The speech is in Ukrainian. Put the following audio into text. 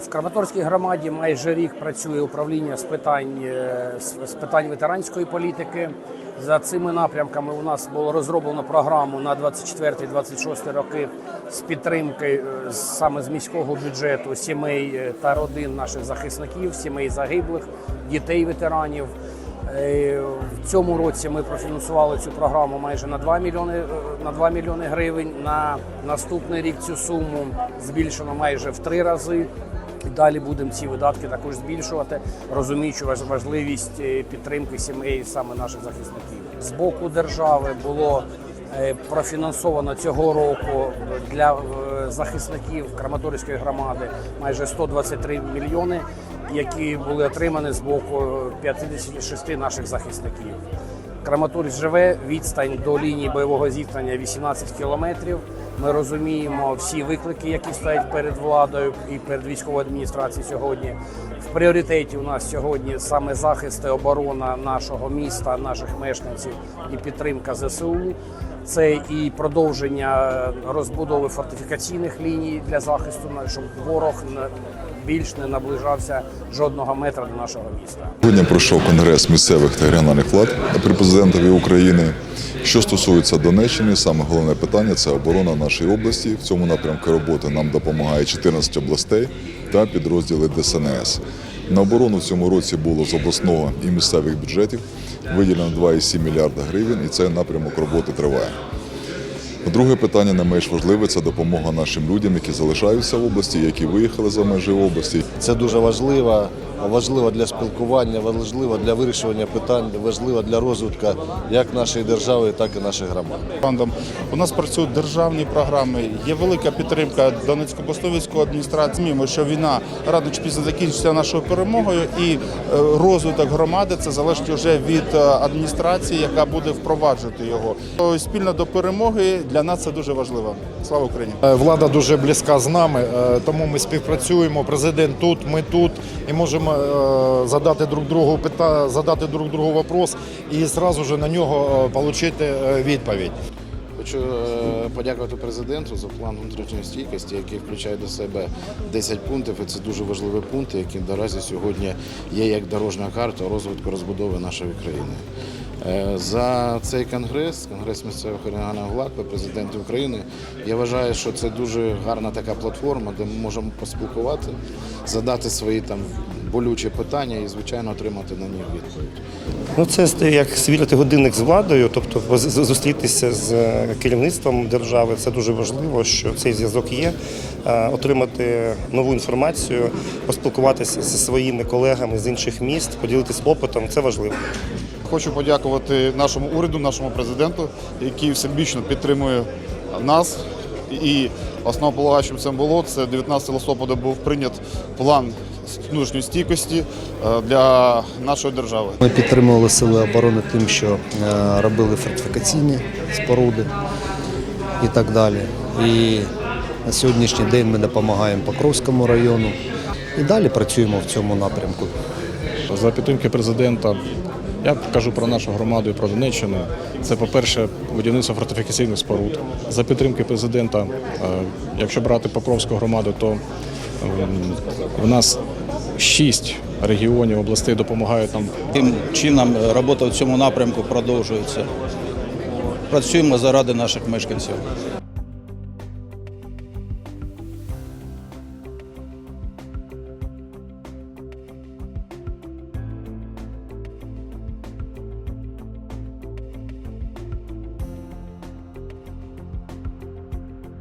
В Краматорській громаді майже рік працює управління з питань е, з питань ветеранської політики. За цими напрямками у нас було розроблено програму на 24-26 роки з підтримки е, саме з міського бюджету сімей е, та родин наших захисників, сімей загиблих, дітей ветеранів. В цьому році ми профінансували цю програму майже на 2 мільйони на 2 мільйони гривень. На наступний рік цю суму збільшено майже в три рази. І Далі будемо ці видатки також збільшувати, розуміючи важливість е, підтримки сімей саме наших захисників. З боку держави було е, профінансовано цього року для е, захисників Краматорської громади майже 123 мільйони, які були отримані з боку 56 наших захисників. Краматорськ живе, відстань до лінії бойового зіткнення 18 кілометрів. Ми розуміємо всі виклики, які стоять перед владою і перед військовою адміністрацією сьогодні. В пріоритеті у нас сьогодні саме захист і оборона нашого міста, наших мешканців і підтримка ЗСУ. Це і продовження розбудови фортифікаційних ліній для захисту, щоб ворог більш не наближався жодного метра до нашого міста. Сьогодні пройшов конгрес місцевих та регіональних влад при президентові України. Що стосується Донеччини, саме головне питання це оборона нашої області. В цьому напрямку роботи нам допомагає 14 областей та підрозділи ДСНС. На оборону в цьому році було з обласного і місцевих бюджетів виділено 2,7 мільярда гривень, і цей напрямок роботи триває. Друге питання не менш важливе це допомога нашим людям, які залишаються в області, які виїхали за межі області. Це дуже важливо, важливо для спілкування, важливо для вирішування питань, важливо для розвитку як нашої держави, так і наших громад. У нас працюють державні програми. Є велика підтримка Донецької обласної адміністрації. Розуміємо, що війна рано чи пізно закінчиться нашою перемогою, і е, розвиток громади це залежить вже від е, адміністрації, яка буде впроваджувати його. Спільно до перемоги для нас це дуже важливо. Слава Україні! Е, Влада дуже близька з нами, тому ми співпрацюємо. Президент тут, ми тут і можемо задати друг другу пита, задати друг другу вопрос і зразу ж на нього е, отримати відповідь. Хочу е, подякувати президенту за план внутрішньої стійкості, який включає до себе 10 пунктів. І це дуже важливі пункти, які наразі сьогодні є як дорожня карта розвитку розбудови нашої країни. Е, За цей конгрес, конгрес місцевих регіональних влад при президенті України, я вважаю, що це дуже гарна така платформа, де ми можемо поспілкувати, задати свої там болючі питання і, звичайно, отримати на них відповідь. Ну, це як свірити годинник з владою, тобто зустрітися з е, керівництвом держави. Це дуже важливо, що цей зв'язок є. Е, Отримати нову інформацію, поспілкуватися зі своїми колегами з інших міст, поділитися опитом. Це важливо. Хочу подякувати нашому уряду, нашому президенту, який всебічно підтримує нас. І основополагаючим цим було це 19 листопада був прийнят план внутрішньої стійкості е, для нашої держави. Ми підтримували сили оборони тим, що е, робили фортифікаційні споруди і так далі. І на сьогоднішній день ми допомагаємо Покровському району і далі працюємо в цьому напрямку. За підтримки президента я кажу про нашу громаду і про Донеччину. Це, по-перше, будівництво фортифікаційних споруд. За підтримки президента, е, якщо брати Покровську громаду, то ем, в нас шість регіонів областей допомагають нам Тим чином е, робота в цьому напрямку продовжується. Працюємо заради наших мешканців.